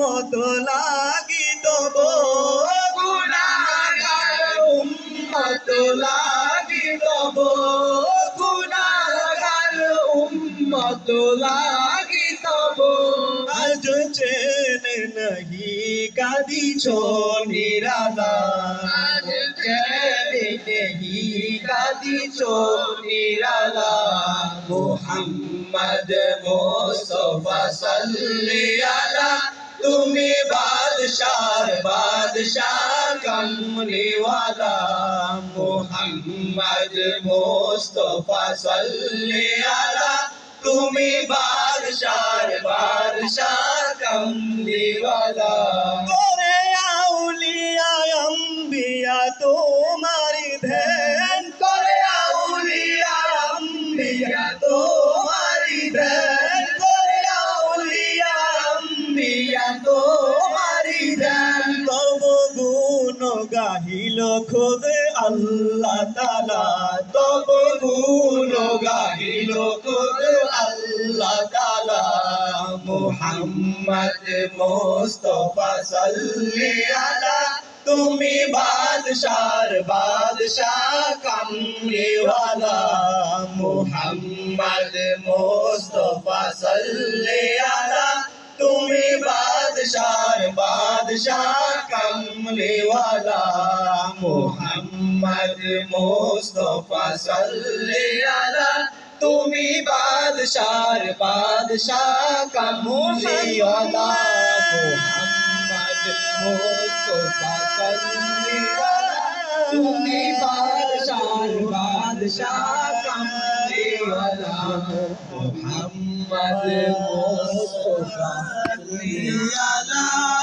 উম্মত লাগি তব। গুনাগার উম্মত লাগি তব। গুনাগার উম্মত লাগি তব। আজ চেনে নহি কাদিছ নিরালা। আজ চেনে নহি কাদিছ নিরালা। মোহাম্মদ মোস্তফা সাল্লি আলা বাদশার বাদশাহ কমলিওয়ালা মোহাম্মদ মোস্তফা সাল্লি আলা। তুমি বাদশার বাদশাহ কমলিওয়ালা। করে আউলিয়া, আম্বিয়া, তোমার ধ্যান। করে আউলিয়া, আম্বিয়া, তোমার ধ্যান। করে আউলিয়া, আম্বিয়া, তোমার গাহিল খোদ আল্লাহ তালা তব গুণ গাহিল খোদ আল্লাহ তালা মোহাম্মদ মোস্তফা সাল্লি আলা, তুমি বাদশার বাদশাহ কামলিওয়ালা। মোহাম্মদ মোস্তফা সাল্লি আলা, তুমি বাদশার বাদশাহ কমলিওয়ালা মোহাম্মদ মোস্তফা সাল্লি আলা তুমি বাদশার বাদশাহ কমলিওয়ালা মোহাম্মদ মোস্তফা সাল্লি আলা তুমি বাদশার বাদশাহ কমলিওয়ালা মোহাম্মদ মোস্তফা সাল্লি আলা